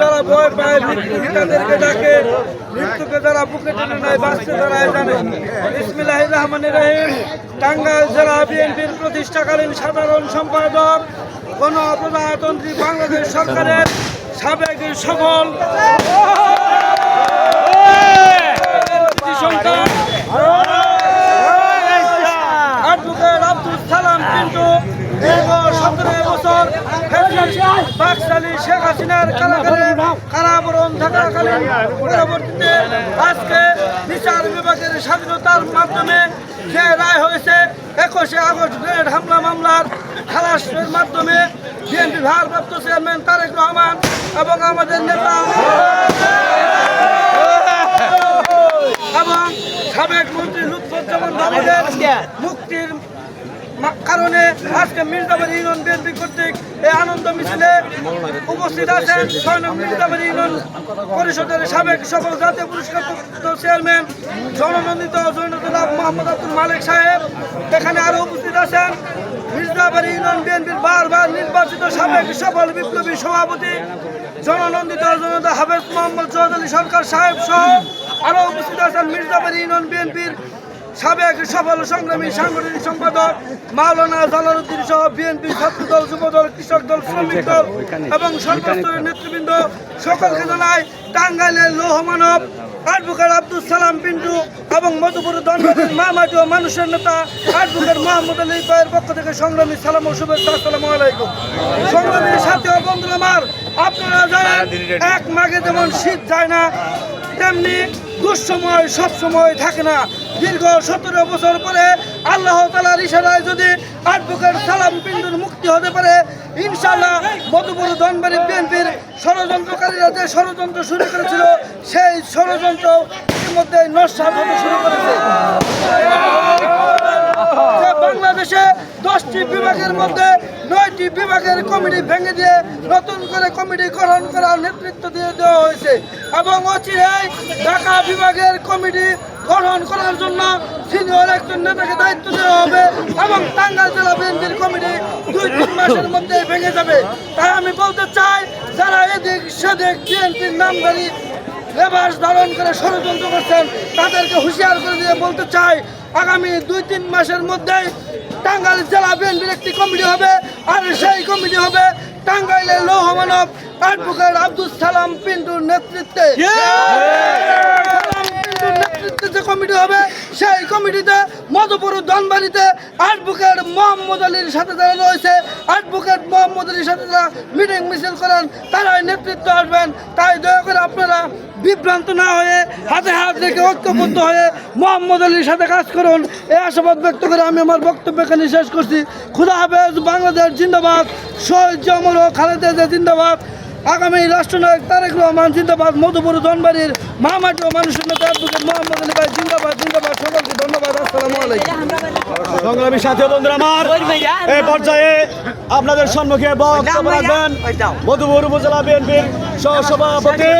যারা ভয় পায় মৃত্যুকে তাদেরকে ডাকে মৃত্যুকে যারা বুকে টেনে নেয় বাঁচতে তারা জানে। ইসমিল্লাহ রহমান রহিম। টাঙ্গাইল জেলা বিএনপির প্রতিষ্ঠাকালীন সাধারণ সম্পাদক গণপ্রজাতন্ত্রী বাংলাদেশ সরকারের সাবেক সফল অ্যাডভোকেট আব্দুল সালাম কিন্তু দীর্ঘ সতেরো পরবর্তীতে আজকে বিচার বিভাগের স্বাধীনতার মাধ্যমে যে রায় হয়েছে, একুশে আগস্ট গ্রেড হামলা মামলার খালাসের মাধ্যমে বিএনপি ভারপ্রাপ্ত চেয়ারম্যান তারেক রহমান এবং আমাদের নেতা এবং সাবেক মন্ত্রী লুৎফুজ্জামান মুক্তির কারণে আজকে মির্জাবাড়ি ইউনিয়ন বিএনপি কর্তৃক এই আনন্দ মিছিলে উপস্থিত আছেন ছয় নং মির্জাবাড়ি ইউনিয়ন পরিষদের সাবেক সফল জাতীয় পুরস্কার চেয়ারম্যান জননন্দিত জৈনতুল্লাহ মোহাম্মদ আব্দুল মালিক সাহেব। এখানে আরও উপস্থিত আছেন মির্জাবাড়ি ইউনিয়ন বিএনপির বারবার নির্বাচিত সাবেক সফল বিপ্লবী সভাপতি, জননন্দিত জনতা হাফেজ মোহাম্মদ আলী সরকার সাহেব সহ আরও উপস্থিত আছেন মির্জাবাড়ি ইউনিয়ন বিএনপির সাবেক সফল সংগ্রামী সাংগঠনিক সম্পাদক মাওলানা জালালউদ্দিন সহ বিএনপি ছাত্র দল যুব দল কৃষক দল, শ্রমিক দল এবং সর্বস্তরের নেতৃবৃন্দ সকলকে জানায় টাঙ্গাইলের লৌহ মানব অ্যাডভোকেট আব্দুল সালাম পিন্টু এবং মধুপুর দণ্ডের মা মাটি ও মানুষের নেতা অ্যাডভোকেট মোহাম্মদ আলী কয়ের পক্ষ থেকে সংগ্রামী সালাম ও শুভেচ্ছা, আসসালামু আলাইকুম। সংগ্রামী সাথী বন্ধুরা আমার, আপনারা জানেন, এক মাঘে যেমন শীত যায় না, তেমনি দুঃসময় সব সময় থাকে না। দীর্ঘ সতেরো বছর পরে আল্লাহ তালার ইশারায় যদি অ্যাডভোকেট সালাম পিন্ডুর মুক্তি হতে পারে ইনশাল্লাহ মধুপুর ধনবাড়ি বিএনপির ষড়যন্ত্রকারীরা যে ষড়যন্ত্র শুরু করেছিল, সেই ষড়যন্ত্র ইতিমধ্যে নস্বাত হতে শুরু করেছে। বাংলাদেশে দশটি বিভাগের মধ্যে নয়টি বিভাগের কমিটি ভেঙে দিয়ে নতুন করে কমিটি গঠন করার নেতৃত্ব দিয়ে দেওয়া হয়েছে। এবং অচিরেই ঢাকা বিভাগের কমিটি গঠন করার জন্য সিনিয়র একজন নেতাকে দায়িত্ব দেওয়া হবে এবং টাঙ্গাইল জেলা বিএনপির কমিটি দুই তিন মাসের মধ্যে ভেঙে যাবে। তাই আমি বলতে চাই, যারা এদিক সেদিক বিএনপির নামধারী লেবাস ধারণ করে ষড়যন্ত্র করছেন, তাদেরকে হুঁশিয়ার করে দিয়ে বলতে চাই, আগামী দুই তিন মাসের মধ্যেই টাঙ্গাইল জেলা বিএনপির একটি কমিটি হবে, আর সেই কমিটি হবে টাঙ্গাইলের লৌহ মানব অ্যাডভোকেট আব্দুল সালাম পিন্টুর নেতৃত্বে। যে কমিটি হবে, সেই কমিটিতে মধুপুর ধনবাড়িতে অ্যাডভোকেট মোহাম্মদ আলীর সাথে যারা রয়েছে অ্যাডভোকেট মোহাম্মদ আলীর সাথে যারা মিটিং মিছিল করেন, তারাই নেতৃত্ব আসবেন। তাই দয়া করে আপনারা বিভ্রান্ত না হয়ে, হাতে হাত রেখে ঐক্যবদ্ধ হয়ে মোহাম্মদ আলীর সাথে কাজ করুন। এই আশাবাদ ব্যক্ত করে আমি আমার বক্তব্য এখানে শেষ করছি। খুদা হাফেজ, বাংলাদেশ জিন্দাবাদ, শহীদ জমল ও খালেদা জিন্দাবাদ। আগামী রাষ্ট্রনায়ক তারেক রহমান জিন্দাবাদ মধুপুর ধনবাড়ির মহামাটি ও মানুষের নেতা অ্যাডভোকেট মোহাম্মদ আলী ভাই জিন্দাবাদ জিন্দাবাদ সকলকে ধন্যবাদ আসসালামু আলাইকুম। সংগ্রামী সাথী ও বন্ধুরা আমার এই পর্যায়ে আপনাদের সম্মুখে বক্তব্য রাখবেন মধুপুর উপজেলা বিএনপির সহ সভাপতি